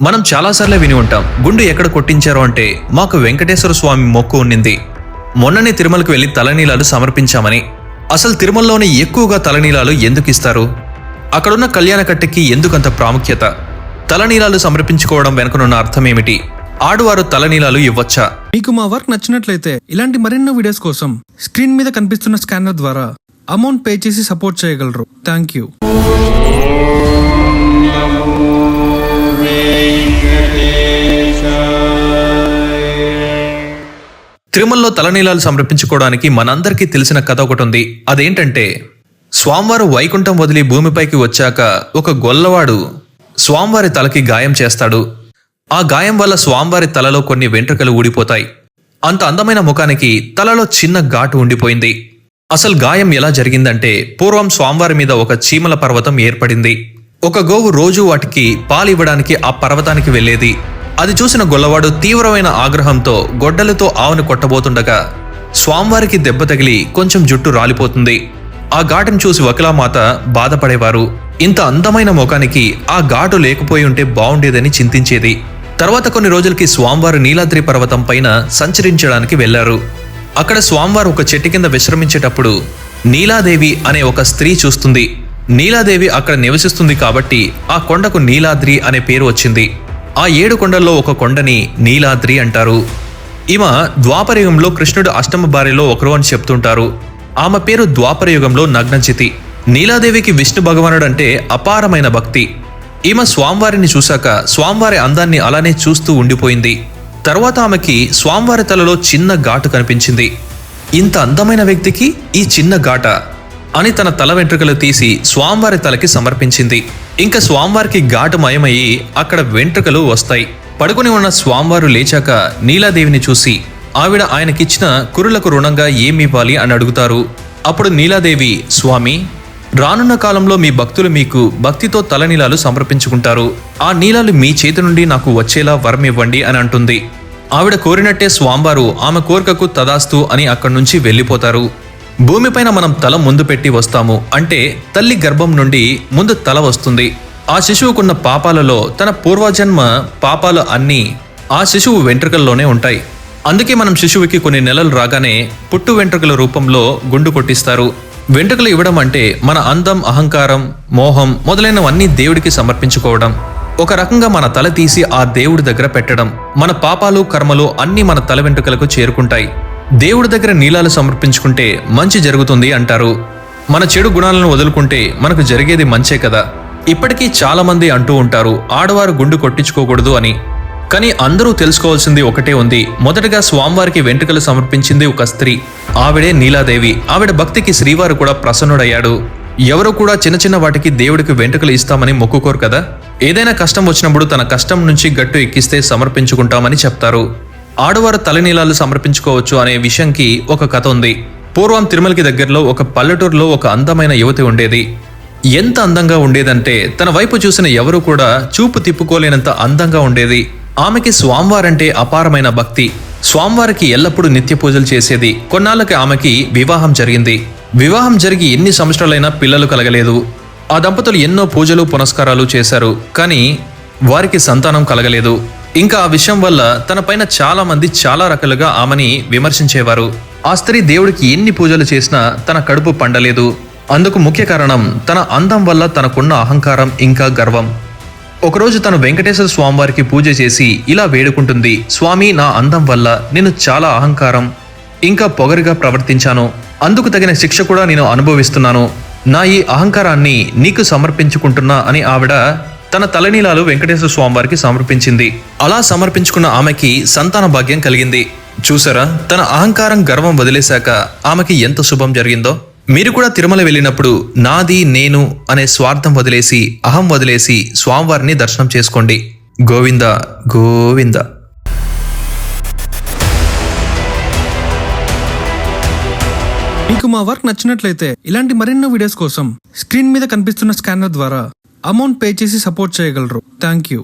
మనం చాలాసార్లే విని ఉంటాం గుండు ఎక్కడ కొట్టించారు అంటే మాకు వెంకటేశ్వర స్వామి మొక్కు ఉండింది మొన్ననే తిరుమలకు వెళ్ళి తలనీలాలు సమర్పించామని. అసలు తిరుమలలోనే ఎక్కువగా తలనీలాలు ఎందుకు ఇస్తారు? అక్కడున్న కళ్యాణ కట్టెకి ఎందుకంత ప్రాముఖ్యత? తలనీలాలు సమర్పించుకోవడం వెనుకనున్న అర్థం ఏమిటి ఆడువారు తలనీలాలు ఇవ్వచ్చా? మీకు మా వర్క్ నచ్చినట్లయితే ఇలాంటి మరెన్నో వీడియోస్ కోసం స్క్రీన్ మీద కనిపిస్తున్న స్కానర్ ద్వారా అమౌంట్ పే చేసి సపోర్ట్ చేయగలరు. Thank you. తిరుమలలో తలనీలాలు సమర్పించుకోవడానికి మనందరికీ తెలిసిన కథ ఒకటి ఉంది. అదేంటంటే స్వామివారు వైకుంఠం వదిలి భూమిపైకి వచ్చాక ఒక గొల్లవాడు స్వామివారి తలకి గాయం చేస్తాడు. ఆ గాయం వల్ల స్వామివారి తలలో కొన్ని వెంట్రుకలు ఊడిపోతాయి. అంత అందమైన ముఖానికి తలలో చిన్న ఘాటు ఉండిపోయింది. అసలు గాయం ఎలా జరిగిందంటే పూర్వం స్వామివారి మీద ఒక చీమల పర్వతం ఏర్పడింది. ఒక గోవు రోజు వాటికి పాలివ్వడానికి ఆ పర్వతానికి వెళ్ళేది. అది చూసిన గొల్లవాడు తీవ్రమైన ఆగ్రహంతో గొడ్డలతో ఆవును కొట్టబోతుండగా స్వామివారికి దెబ్బ తగిలి కొంచెం జుట్టు రాలిపోతుంది. ఆ ఘాటును చూసి వకిలామాత బాధపడేవారు. ఇంత అందమైన ముఖానికి ఆ ఘాటు లేకపోయి ఉంటే బాగుండేదని చింతించేది. తర్వాత కొన్ని రోజులకి స్వామివారు నీలాద్రి పర్వతం పైన సంచరించడానికి వెళ్ళారు అక్కడ స్వామివారు ఒక చెట్టు కింద విశ్రమించేటప్పుడు నీలాదేవి అనే ఒక స్త్రీ చూస్తుంది. నీలాదేవి అక్కడ నివసిస్తుంది కాబట్టి ఆ కొండకు నీలాద్రి అనే పేరు వచ్చింది. ఆ ఏడు కొండల్లో ఒక కొండని నీలాద్రి అంటారు. ఈమె ద్వాపరయుగంలో కృష్ణుడు అష్టమ భార్యలో ఒకరు అని చెప్తుంటారు. ఆమె పేరు ద్వాపరయుగంలో నగ్నచితి నీలాదేవికి విష్ణు భగవానుడు అంటే అపారమైన భక్తి. ఈమె స్వామివారిని చూశాక స్వామివారి అందాన్ని అలానే చూస్తూ ఉండిపోయింది. తర్వాత ఆమెకి స్వామివారి తలలో చిన్న ఘాటు కనిపించింది. ఇంత అందమైన వ్యక్తికి ఈ చిన్న ఘాట అని తన తల వెంట్రుకలు తీసి స్వామివారి తలకి సమర్పించింది. ఇంకా స్వామివారికి ఘాటు మయమయ్యి అక్కడ వెంట్రుకలు వస్తాయి. పడుకుని ఉన్న స్వామివారు లేచాక నీలాదేవిని చూసి ఆవిడ ఆయనకిచ్చిన కురులకు రుణంగా ఏమివ్వాలి? అని అడుగుతారు. అప్పుడు నీలాదేవి స్వామి రానున్న కాలంలో మీ భక్తులు మీకు భక్తితో తలనీలాలు సమర్పించుకుంటారు. ఆ నీలాలు మీ చేతి నుండి నాకు వచ్చేలా వరం ఇవ్వండి అని అంటుంది. ఆవిడ కోరినట్టే స్వాంబారు ఆమె కోరికకు తదాస్తు అని అక్కడి నుంచి వెళ్ళిపోతారు. భూమిపైన మనం తల ముందు పెట్టి వస్తాము అంటే తల్లి గర్భం నుండి ముందు తల వస్తుంది. ఆ శిశువుకున్న పాపాలలో తన పూర్వజన్మ పాపాలు అన్నీ ఆ శిశువు వెంట్రుకల్లోనే ఉంటాయి. అందుకే మనం శిశువుకి కొన్ని నెలలు రాగానే పుట్టు వెంట్రుకల రూపంలో గుండు కొట్టిస్తారు. వెంట్రుకలు ఇవ్వడం అంటే మన అందం అహంకారం మోహం మొదలైనవన్నీ దేవుడికి సమర్పించుకోవడం. ఒక రకంగా మన తల తీసి ఆ దేవుడి దగ్గర పెట్టడం. మన పాపాలు కర్మలు అన్నీ మన తల వెంట్రుకలకు చేరుకుంటాయి. దేవుడి దగ్గర నీలాలు సమర్పించుకుంటే మంచి జరుగుతుంది అంటారు. మన చెడు గుణాలను వదులుకుంటే మనకు జరిగేది మంచే కదా. ఇప్పటికీ చాలామంది అంటూ ఉంటారు ఆడవారు గుండు కొట్టించుకోకూడదు అని. కానీ అందరూ తెలుసుకోవాల్సింది ఒకటే ఉంది మొదటగా స్వామివారికి వెంట్రుకలు సమర్పించింది ఒక స్త్రీ. ఆవిడే నీలాదేవి ఆవిడ భక్తికి శ్రీవారు కూడా ప్రసన్నుడయ్యాడు. ఎవరు కూడా చిన్న చిన్న వాటికి దేవుడికి వెంట్రుకలు ఇస్తామని మొక్కుకోరు కదా. ఏదైనా కష్టం వచ్చినప్పుడు తన కష్టం నుంచి గట్టు ఎక్కిస్తే సమర్పించుకుంటామని చెప్తారు. ఆడవారు తలనీలాలు సమర్పించుకోవచ్చు అనే విషయంకి ఒక కథ ఉంది. పూర్వం తిరుమలకి దగ్గరలో ఒక పల్లెటూరులో ఒక అందమైన యువతి ఉండేది. ఎంత అందంగా ఉండేదంటే తన వైపు చూసిన ఎవరు కూడా చూపు తిప్పుకోలేనంత అందంగా ఉండేది. ఆమెకి స్వామివారంటే అపారమైన భక్తి. స్వామివారికి ఎల్లప్పుడూ నిత్య పూజలు చేసేది. కొన్నాళ్ళకి ఆమెకి వివాహం జరిగింది. వివాహం జరిగి ఎన్ని సంవత్సరాలైనా పిల్లలు కలగలేదు. ఆ దంపతులు ఎన్నో పూజలు పునస్కారాలు చేశారు. కానీ వారికి సంతానం కలగలేదు. ఇంకా ఆ విషయం వల్ల తన పైన చాలా మంది చాలా రకాలుగా ఆమెని విమర్శించేవారు. ఆ స్త్రీ దేవుడికి ఎన్ని పూజలు చేసినా తన కడుపు పండలేదు. అందుకు ముఖ్య కారణం తన అందం వల్ల తనకున్న అహంకారం ఇంకా గర్వం. ఒకరోజు తను వెంకటేశ్వర స్వామివారికి పూజ చేసి ఇలా వేడుకుంటుంది స్వామి నా అందం వల్ల నేను చాలా అహంకారం ఇంకా పొగరుగా ప్రవర్తించాను. అందుకు తగిన శిక్ష కూడా నేను అనుభవిస్తున్నాను. నా ఈ అహంకారాన్ని నీకు సమర్పించుకుంటున్నా అని ఆవిడ తన తలనీలాలు వెంకటేశ్వర స్వామివారికి సమర్పించింది. అలా సమర్పించుకున్న ఆమెకి సంతాన భాగ్యం కలిగింది. చూసారా? తన అహంకారం గర్వం వదిలేశాక ఆమెకి ఎంత శుభం జరిగిందో? మీరు కూడా తిరుమల వెళ్ళినప్పుడు నాది నేను అనే స్వార్థం వదిలేసి అహం వదిలేసి స్వామివారిని దర్శనం చేసుకోండి. గోవింద గోవింద. మీకు మా వర్క్ నచ్చినట్లయితే ఇలాంటి మరెన్నో వీడియోస్ కోసం స్క్రీన్ మీద కనిపిస్తున్న స్కానర్ ద్వారా అమౌంట్ పే చేసి సపోర్ట్ చేయగలరు. Thank you